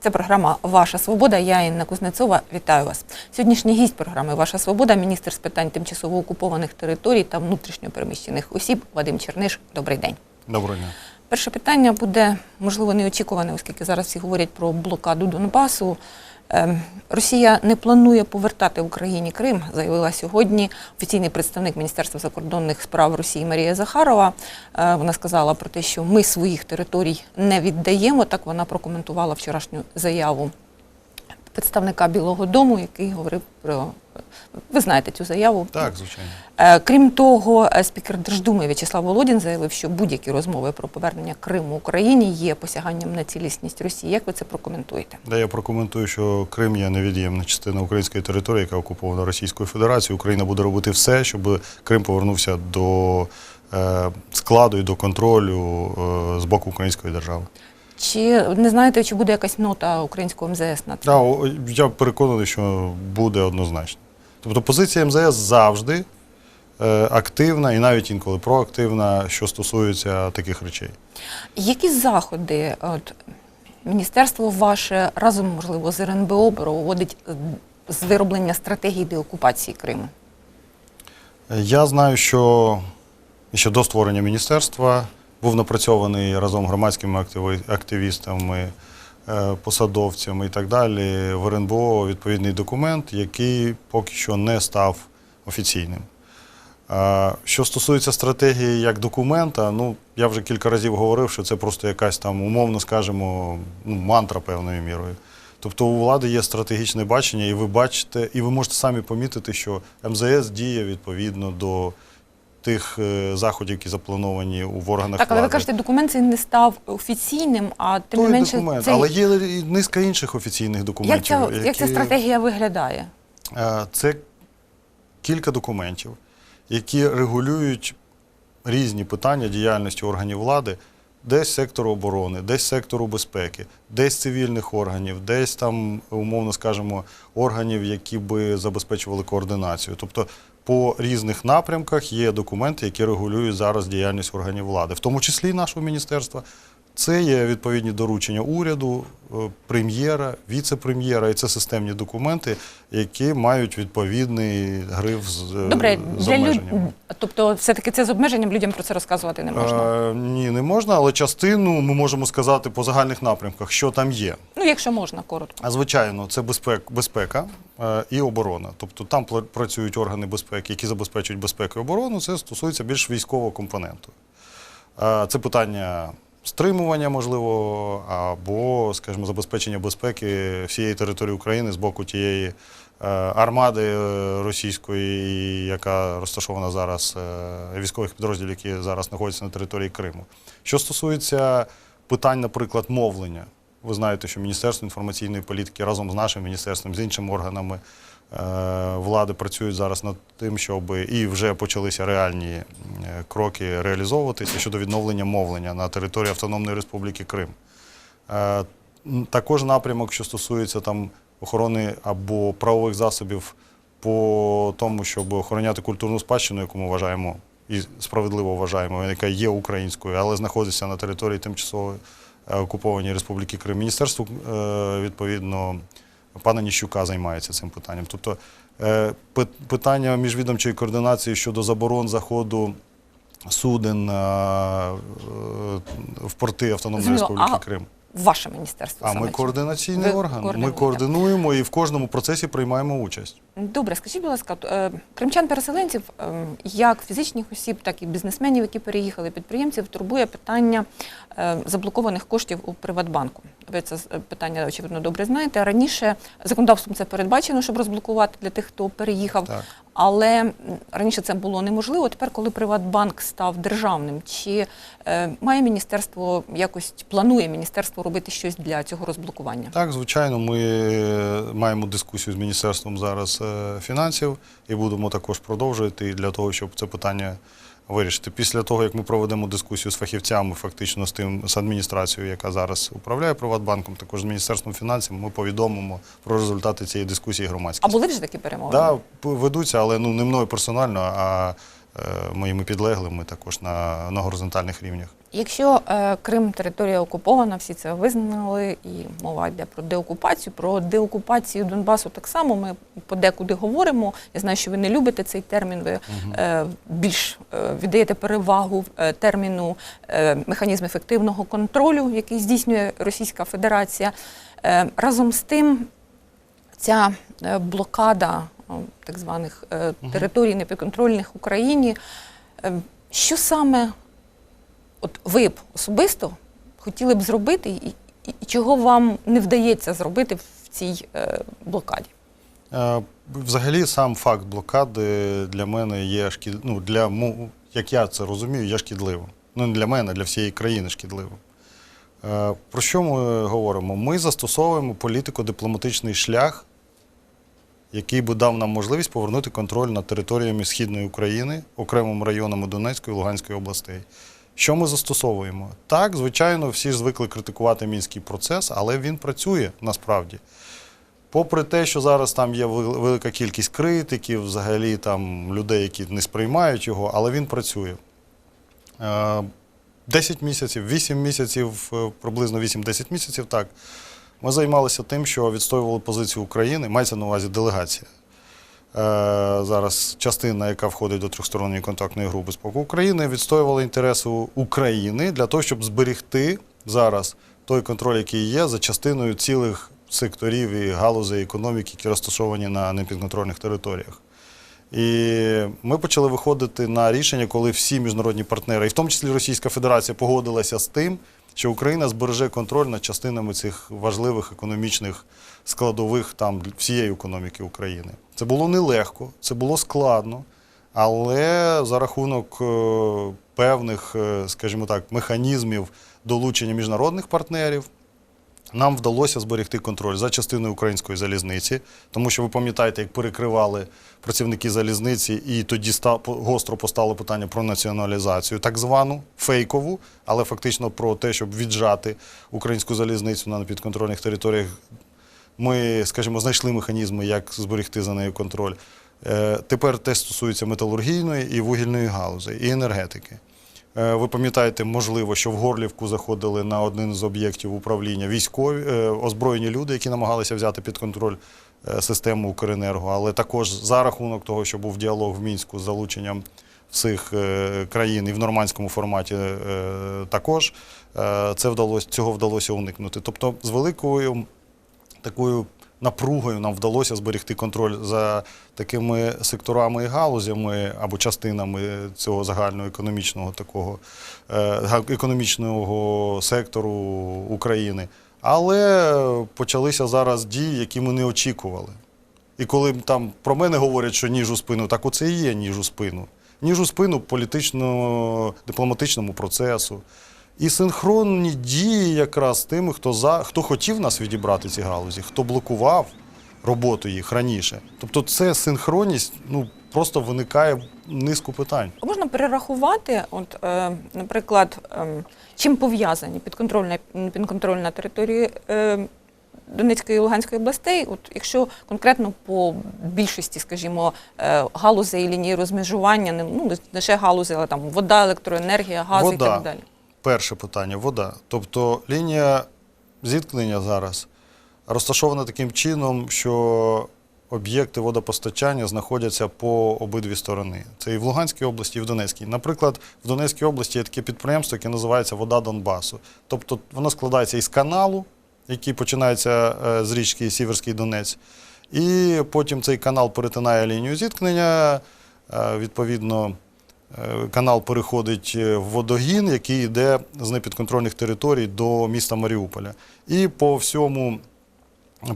Це програма Ваша Свобода. Я Інна Кузнецова. Вітаю вас. Сьогоднішній гість програми Ваша Свобода, міністр з питань тимчасово окупованих територій та внутрішньо переміщених осіб Вадим Черниш. Добрий день. Доброго дня. Перше питання буде можливо неочікуване, оскільки зараз всі говорять про блокаду Донбасу. Ем, Росія не планує повертати Україні Крим, заявила сьогодні офіційний представник Міністерства закордонних справ Росії Марія Захарова. Е, Вона сказала про те, що ми своїх територій не віддаємо. Так вона прокоментувала вчорашню заяву представника Білого Дому, який говорив про ви знаєте цю заяву. Так, звичайно. Е, Крім того, е, спікер Держдуми В'ячеслав Володін заявив, що будь-які розмови про повернення Криму Україні є посяганням на цілісність Росії. Як ви це прокоментуєте? Да, я прокоментую, що Крим є невід'ємна частина української території, яка окупована Російською Федерацією. Україна буде робити все, щоб Крим повернувся до е, складу і до контролю з боку української держави. Чи не знаєте, чи буде якась нота українського МЗС на це? Да, я переконаний, що буде однозначно. Тобто позиція МЗС завжди е, активна і навіть інколи проактивна, що стосується таких речей. Які заходи от, міністерство ваше разом, можливо, з РНБО проводить е, з вироблення стратегії деокупації Криму? Я знаю, що ще до створення міністерства був напрацьований разом громадськими активістами, е, посадовцями і так далі в РНБО відповідний документ, який поки що не став офіційним. Що стосується стратегії як документа, ну я вже кілька разів говорив, що це просто якась там, умовно скажемо, ну, мантра певною мірою. Тобто у влади є стратегічне бачення, і ви бачите, і ви можете самі помітити, що МЗС діє відповідно до тих е, заходів, які заплановані в органах Так, але ви кажете, документ цей не став офіційним, а тим не менше документ, цей... але є і низка інших офіційних як, документів. як ця стратегія виглядає? Е, Це кілька документів, які регулюють різні питання діяльності органів влади, десь сектору оборони, десь сектору безпеки, десь цивільних органів, десь там, умовно скажемо, органів, які би забезпечували координацію. Тобто по різних напрямках є документи, які регулюють зараз діяльність органів влади, в тому числі і нашого міністерства. Це є відповідні доручення уряду, е, прем'єра, віце-прем'єра, і це системні документи, які мають відповідний гриф з, е, Добре, з для люд... тобто все-таки це з обмеженням людям про це розказувати не можна. Е, ні, не можна, але частину ми можемо сказати по загальних напрямках, що там є. Ну, якщо можна, коротко. А звичайно, це безпек, безпека е, і оборона. Тобто там працюють органи безпеки, які забезпечують безпеку і оборону. Це стосується більш військового компоненту. Е, це питання стримування, можливо, або, скажімо, забезпечення безпеки всієї території України з боку тієї е, армади е, російської, яка розташована зараз, е, військових підрозділів, які зараз знаходяться на території Криму. Що стосується питань, наприклад, мовлення. Ви знаєте, що Міністерство інформаційної політики разом з нашим міністерством, з іншими органами влади працюють зараз над тим, щоб і вже почалися реальні е, кроки реалізовуватися щодо відновлення мовлення на території Автономної Республіки Крим. Е, Також напрямок, що стосується там охорони або правових засобів по тому, щоб охороняти культурну спадщину, яку ми вважаємо і справедливо вважаємо, яка є українською, але знаходиться на території тимчасово е, окупованій Республіки Крим. Міністерство е, відповідно пана Ніщука займається цим питанням. Тобто е, пи- питання міжвідомчої координації щодо заборон заходу суден е, е, в порти Автономної Республіки Крим. Ваше міністерство А саме ми координаційний Ви орган. Ми координуємо і в кожному процесі приймаємо участь. Добре, скажіть, будь ласка, е, кримчан-переселенців, е, як фізичних осіб, так і бізнесменів, які переїхали, підприємців, турбує питання е, заблокованих коштів у Приватбанку. Ви це питання, очевидно, добре знаєте. Раніше законодавством це передбачено, щоб розблокувати для тих, хто переїхав. Так. Але раніше це було неможливо. Тепер, коли Приватбанк став державним, чи е, має міністерство якось планує міністерство робити щось для цього розблокування? Так, звичайно, ми е, маємо дискусію з Міністерством зараз е, фінансів і будемо також продовжувати для того, щоб це питання вирішити. Після того, як ми проведемо дискусію з фахівцями, фактично з тим з адміністрацією, яка зараз управляє Приватбанком, також з Міністерством фінансів, ми повідомимо про результати цієї дискусії А були вже такі перемоги? Да, п- ведуться, але ну не мною персонально, а е, моїми підлеглими також на, на горизонтальних рівнях. Якщо е, Крим територія окупована, всі це визнали, і мова йде про деокупацію. Про деокупацію Донбасу так само ми подекуди говоримо. Я знаю, що ви не любите цей термін. Ви е, більш е, віддаєте перевагу е, терміну е, механізм ефективного контролю, який здійснює Російська Федерація. Е, разом з тим, ця е, блокада так званих е, територій непідконтрольних Україні. е, Що саме от ви б особисто хотіли б зробити, і, і, і чого вам не вдається зробити в цій е, блокаді? Е, Взагалі, сам факт блокади для мене є шкід... ну, для як я це розумію, є шкідливим. Ну, не для мене, для всієї країни шкідливим. Е, Про що ми говоримо? Ми застосовуємо політико-дипломатичний шлях, який би дав нам можливість повернути контроль над територіями Східної України, окремими районами Донецької і Луганської областей. Що ми застосовуємо? Так, звичайно, всі звикли критикувати мінський процес, але він працює насправді. Попри те, що зараз там є велика кількість критиків, взагалі там людей, які не сприймають його, але він працює. Е, 10 місяців, 8 місяців, е, приблизно 8-10 місяців, так. Ми займалися тим, що відстоювали позицію України, мається на увазі делегація. Е, зараз частина, яка входить до трьохсторонньої контактної групи споку України, відстоювала інтереси України для того, щоб зберегти зараз той контроль, який є, за частиною цілих секторів і галузей економіки, які розташовані на непідконтрольних територіях. І ми почали виходити на рішення, коли всі міжнародні партнери, і в тому числі Російська Федерація, погодилася з тим, що Україна збереже контроль над частинами цих важливих економічних складових там всієї економіки України. Це було нелегко, це було складно, але за рахунок е, певних, е, скажімо так, механізмів долучення міжнародних партнерів. Нам вдалося зберегти контроль за частиною української залізниці, тому що ви пам'ятаєте, як перекривали працівники залізниці, і тоді гостро постало питання про націоналізацію, так звану фейкову, але фактично про те, щоб віджати українську залізницю на підконтрольних територіях. Ми, скажімо, знайшли механізми, як зберегти за нею контроль. Е, Тепер те стосується металургійної і вугільної галузі, і енергетики. Е, Ви пам'ятаєте, можливо, що в Горлівку заходили на один з об'єктів управління військові е, озброєні люди, які намагалися взяти під контроль е, систему Укренерго, але також за рахунок того, що був діалог в мінську з залученням всіх країн і в нормандському форматі також це вдалося цього вдалося уникнути. Тобто, з великою такою напругою нам вдалося зберегти контроль за такими секторами і галузями або частинами цього загального економічного такого е, економічного сектору України. Але почалися зараз дії, які ми не очікували. І коли там про мене говорять, що ніж у спину, так оце і є ніж у спину. Ніж у спину політично-дипломатичному процесу. І синхронні дії якраз з тими, хто, за, хто хотів нас відібрати ці галузі, хто блокував роботу їх раніше. Тобто це синхронність ну, просто виникає низку питань. Можна перерахувати, от, е, наприклад, е, чим пов'язані підконтрольна, підконтрольна територія е, Донецької і Луганської областей, от, якщо конкретно по більшості, скажімо, е, галузей і лінії розмежування, не, ну, не лише галузи, але там вода, електроенергія, газ і так далі. Перше питання вода. Тобто лінія зіткнення зараз розташована таким чином, що об'єкти водопостачання знаходяться по обидві сторони. Це і в Луганській області, і в Донецькій. Наприклад, в Донецькій області є таке підприємство, яке називається Вода Донбасу. Тобто воно складається із каналу, який починається е, з річки Сіверський Донець, і потім цей канал перетинає лінію зіткнення. е, Відповідно, Канал переходить е, в водогін, який йде з непідконтрольних територій до міста Маріуполя. І по всьому,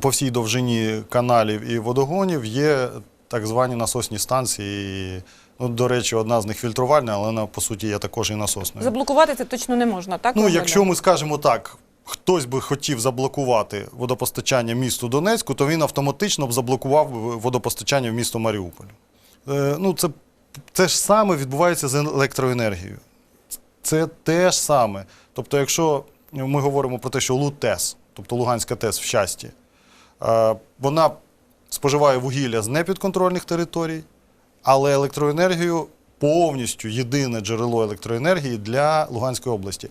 по всій довжині каналів і водогонів є так звані насосні станції. Ну, до речі, одна з них фільтрувальна, але вона по суті є також і наsoсною. Заблокувати це точно не можна, так? Ну, якщо ми скажемо так, хтось би хотів заблокувати водопостачання місту Донецьку, то він автоматично б заблокував водопостачання в місто Маріуполь. Е, ну, це, це ж саме відбувається з електроенергією. Це те ж саме. Тобто, якщо ми говоримо про те, що ЛУТЕС, тобто Луганська ТЕС в щасті, е, вона споживає вугілля з непідконтрольних територій, але електроенергію повністю єдине джерело електроенергії для Луганської області.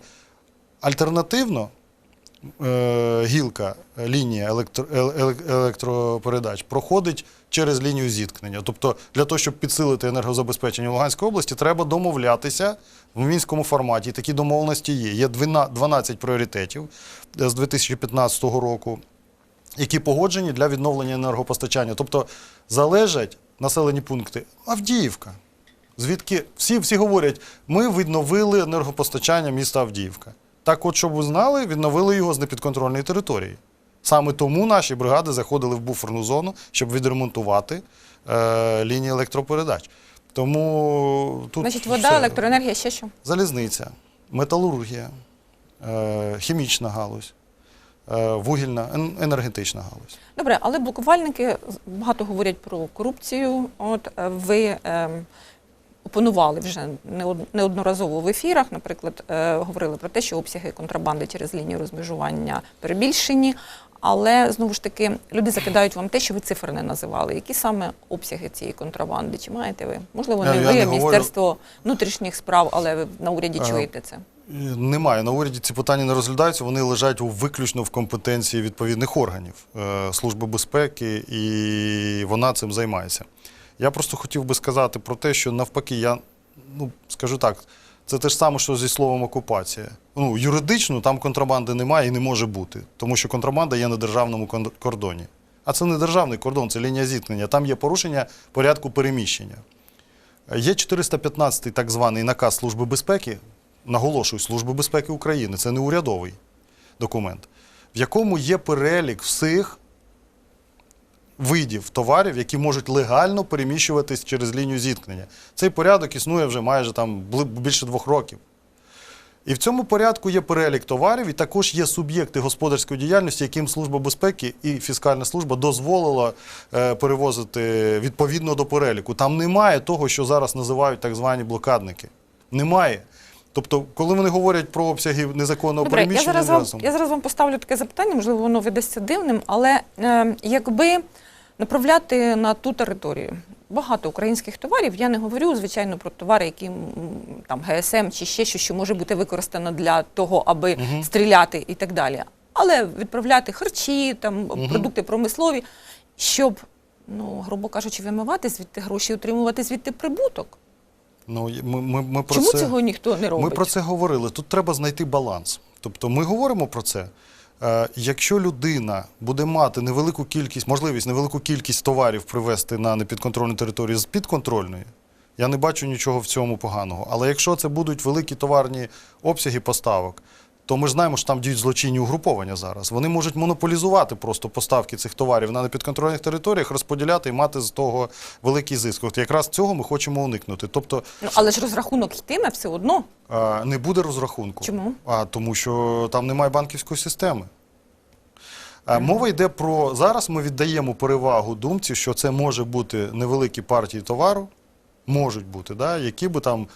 Альтернативно, е, гілка, е, лінія електро, ел- ел- електропередач проходить через лінію зіткнення. Тобто, для того, щоб підсилити енергозабезпечення Луганської області, треба домовлятися в мінському форматі. Такі домовленості є. Є 12 12 пріоритетів е, з 2015 року які погоджені для відновлення енергопостачання. Тобто залежать населені пункти Авдіївка. Звідки всі, всі говорять, ми відновили енергопостачання міста Авдіївка. Так от, щоб ви знали, відновили його з непідконтрольної території. Саме тому наші бригади заходили в буферну зону, щоб відремонтувати е, лінії електропередач. Тому тут Значить, вода, все. електроенергія, ще що? залізниця, металургія, е, хімічна галузь, е, вугільна, ен- енергетична галузь. Добре, але блокувальники багато говорять про корупцію. От е, ви ем, опонували вже неод- неодноразово в ефірах, наприклад, е, говорили про те, що обсяги контрабанди через лінію розмежування перебільшені. Але знову ж таки люди закидають вам те, що ви цифри не називали. Які саме обсяги цієї контрабанди? Чи маєте ви? Можливо, не Я- я ви, не а говорю. Міністерство внутрішніх справ, але ви на уряді Е, чуєте це. Немає. На уряді ці питання не розглядаються, вони лежать у виключно в компетенції відповідних органів е, Служби безпеки, і вона цим займається. Я просто хотів би сказати про те, що навпаки, я ну, скажу так, це те ж саме, що зі словом окупація. Ну, юридично там контрабанди немає і не може бути, тому що контрабанда є на державному кордоні. А це не державний кордон, це лінія зіткнення. Там є порушення порядку переміщення. Є 415 так званий наказ Служби безпеки, наголошую, Служби безпеки України, це не урядовий документ, в якому є перелік всіх видів товарів, які можуть легально переміщуватись через лінію зіткнення. Цей порядок існує вже майже там більше двох років. І в цьому порядку є перелік товарів, і також є суб'єкти господарської діяльності, яким Служба безпеки і фіскальна служба дозволила е, перевозити відповідно до переліку. Там немає того, що зараз називають так звані блокадники. Немає. Тобто, коли вони говорять про обсяги незаконного Добре, я переміщення, зараз, вам, я зараз вам поставлю таке запитання, можливо, воно видасться дивним, але е, якби направляти на ту територію багато українських товарів, я не говорю, звичайно, про товари, які там ГСМ чи ще щось, що може бути використано для того, аби стріляти і так далі. Але відправляти харчі, там продукти промислові, щоб, ну, грубо кажучи, вимивати звідти гроші, отримувати звідти прибуток. ну, ми, ми, ми про Чому це... цього ніхто не робить? Ми про це говорили. Тут треба знайти баланс. Тобто ми говоримо про це. Е, Якщо людина буде мати невелику кількість, можливість невелику кількість товарів привезти на непідконтрольну територію з підконтрольної, я не бачу нічого в цьому поганого. Але якщо це будуть великі товарні обсяги поставок, то ми ж знаємо, що там діють злочинні угруповання зараз. Вони можуть монополізувати просто поставки цих товарів на непідконтрольних територіях, розподіляти і мати з того великий зиск. От якраз цього ми хочемо уникнути. Тобто Ну, але ж розрахунок йтиме все одно. а, не буде розрахунку. Чому? А, тому що там немає банківської системи. Мова йде про зараз ми віддаємо перевагу думці, що це може бути невеликі партії товару, можуть бути, да, які би там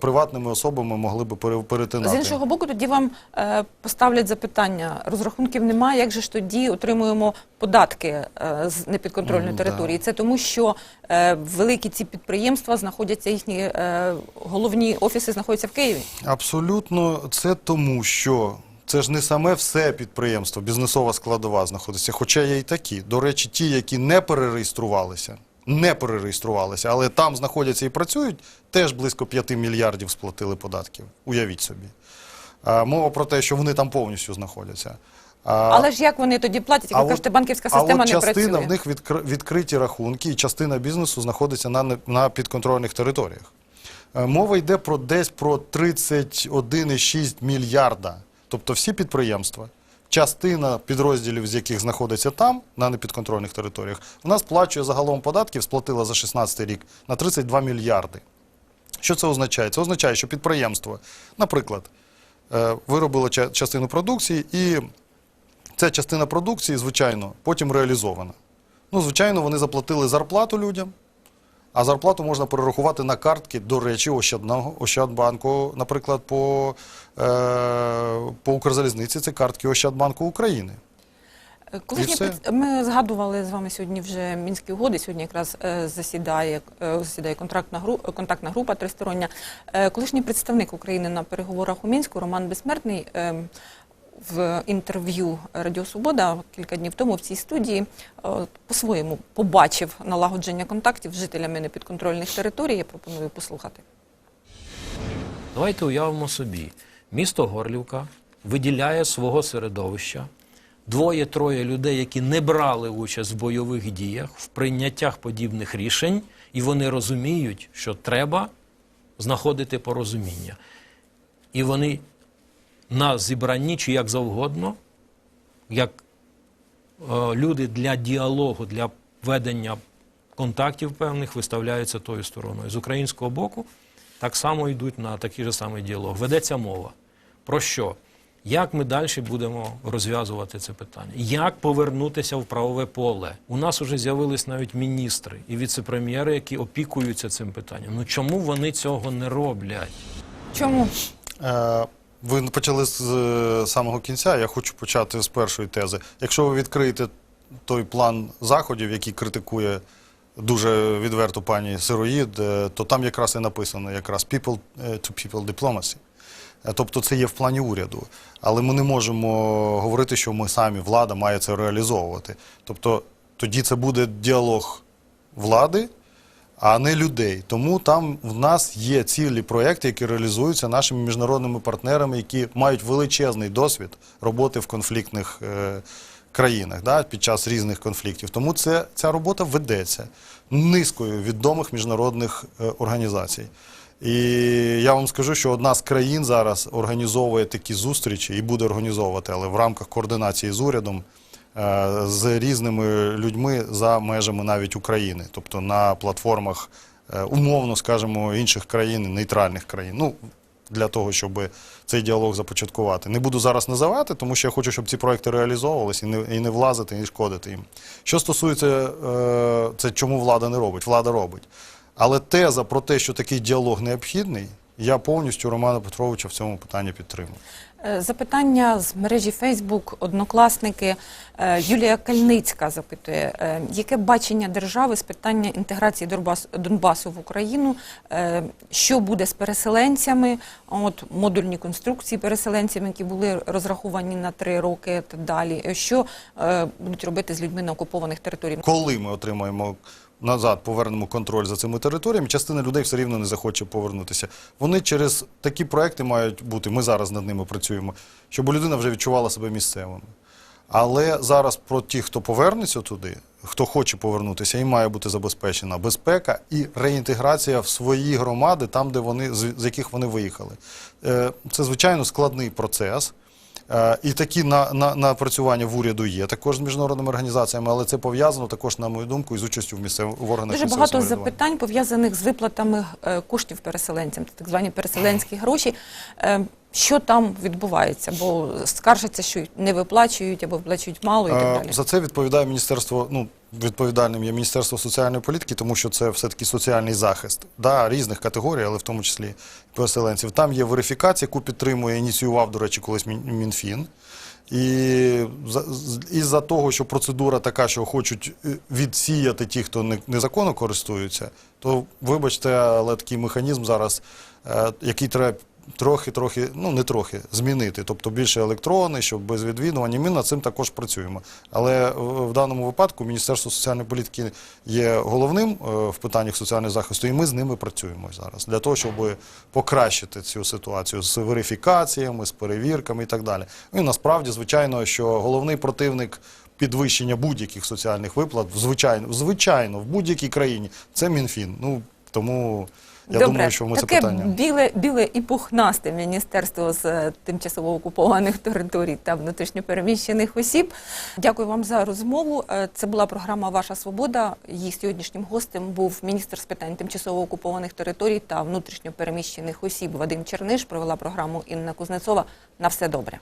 приватними особами могли би пере- перетинати. З іншого боку, тоді вам е, поставлять запитання. Розрахунків немає. Як же ж тоді отримуємо податки е, з непідконтрольної Ну, території? да. Це тому, що е, великі ці підприємства знаходяться, їхні е, головні офіси знаходяться в Києві. Абсолютно, це тому, що це ж не саме все підприємство, бізнесова складова знаходиться. Хоча є і такі. До речі, ті, які не перереєструвалися, не перереєструвалися, але там знаходяться і працюють, теж близько 5 мільярдів сплатили податків. Уявіть собі. Мова про те, що вони там повністю знаходяться. Але ж як вони тоді платять? Як ви кажете, банківська а система от не частина в них відкр- відкриті рахунки, і частина бізнесу знаходиться на, на підконтрольних територіях. Е, Мова йде про десь про 31,6 мільярда. Тобто всі підприємства, частина підрозділів, з яких знаходиться там, на непідконтрольних територіях, нас сплачує загалом податків, сплатила за 16 рік на 32 мільярди. Що це означає? Це означає, що підприємство, наприклад, е, виробило частину продукції, і ця частина продукції, звичайно, потім реалізована. Ну, звичайно, вони заплатили зарплату людям, а зарплату можна перерахувати на картки, до речі, Ощадного, Ощадбанку, наприклад, по, е, по Укрзалізниці, це картки Ощадбанку України. Е, Колишні ми згадували з вами сьогодні вже мінські угоди. Сьогодні якраз е, засідає е, засідає контрактна гру, контактна група тристороння. Колишній представник України на переговорах у мінську Роман Безсмертний. В інтерв'ю Радіо Свобода кілька днів тому в цій студії по-своєму побачив налагодження контактів з жителями непідконтрольних територій. Я пропоную послухати. Давайте уявимо собі, місто Горлівка виділяє свого середовища двоє-троє людей, які не брали участь в бойових діях, в прийняттях подібних рішень, і вони розуміють, що треба знаходити порозуміння. І вони на зібранні чи як завгодно, як е, люди для діалогу, для ведення контактів певних виставляються тою стороною. З українського боку так само йдуть на такий же самий діалог. Ведеться мова. Про що? Як ми далі будемо розв'язувати це питання? Як повернутися в правове поле? У нас вже з'явились навіть міністри і віце-прем'єри, які опікуються цим питанням. Ну чому вони цього не роблять? Чому? Е, Ви почали з е, самого кінця. Я хочу почати з першої тези. Якщо ви відкриєте той план заходів, який критикує дуже відверто пані Сироїд, е, то там якраз і написано якраз people е, to people diplomacy. Е, Тобто це є в плані уряду. Але ми не можемо говорити, що ми самі, влада, має це реалізовувати. Тобто тоді це буде діалог влади, а не людей. Тому там в нас є цілі проекти, які реалізуються нашими міжнародними партнерами, які мають величезний досвід роботи в конфліктних країнах да, під час різних конфліктів. Тому це, ця робота ведеться низкою відомих міжнародних е, організацій. І я вам скажу, що одна з країн зараз організовує такі зустрічі і буде організовувати, але в рамках координації з урядом е, з різними людьми за межами навіть України, тобто на платформах е, умовно, скажімо, інших країн, нейтральних країн. Ну, для того, щоб цей діалог започаткувати. Не буду зараз називати, тому що я хочу, щоб ці проекти реалізовувалися і не, і не влазити, і шкодити їм. Що стосується е, це, чому влада не робить? Влада робить. Але теза про те, що такий діалог необхідний, я повністю Романа Петровича в цьому питанні підтримую. Е, Запитання з мережі Фейсбук, однокласники. Е, Юлія Кальницька запитує, е, яке бачення держави з питання інтеграції Донбас- Донбасу в Україну, що буде з переселенцями, от модульні конструкції переселенцями, які були розраховані на три роки та далі. Що будуть робити з людьми на окупованих територіях? Коли ми отримаємо назад, повернемо контроль за цими територіями, частина людей все рівно не захоче повернутися. Вони через такі проекти мають бути. Ми зараз над ними працюємо, щоб людина вже відчувала себе місцевими. Але зараз про ті, хто повернеться туди, хто хоче повернутися, їм має бути забезпечена безпека і реінтеграція в свої громади, там, де вони з з яких вони виїхали. Е, Це звичайно складний процес. Е, І такі на, на, напрацювання в уряду є також з міжнародними організаціями, але це пов'язано також, на мою думку, із участю в місцевих в органах Дуже багато запитань пов'язаних з виплатами е, коштів переселенцям, так звані переселенські гроші. Що там відбувається? Бо скаржаться, що не виплачують або виплачують мало і так Е, далі. За це відповідає міністерство. Ну відповідальним є міністерство соціальної політики, тому що це все таки соціальний захист да, різних категорій, але в тому числі переселенців. Там є верифікація, яку підтримує, ініціював, до речі, колись Мінфін. І із-за того, що процедура така, що хочуть е, відсіяти ті, хто незаконно користуються, то вибачте, але такий механізм зараз, е, який треба трохи-трохи, ну не трохи, змінити, тобто більше електронний, щоб без відвідування. Ми над цим також працюємо. Але в в даному випадку Міністерство соціальної політики є головним е, в питаннях соціального захисту, і ми з ними працюємо зараз для того, щоб покращити цю ситуацію з верифікаціями, з перевірками і так далі. Ну і насправді, звичайно, що головний противник. Підвищення будь-яких соціальних виплат, звичайно, звичайно, в будь-якій країні це Мінфін. Ну тому я Добре, думаю, що ми таке це питання. біле, біле і пухнасте міністерство з е, тимчасово окупованих територій та внутрішньопереміщених осіб. Дякую вам за розмову. Е, Це була програма Ваша Свобода. Її сьогоднішнім гостем був міністр з питань тимчасово окупованих територій та внутрішньопереміщених осіб Вадим Черниш. Провела програму Інна Кузнецова. На все добре.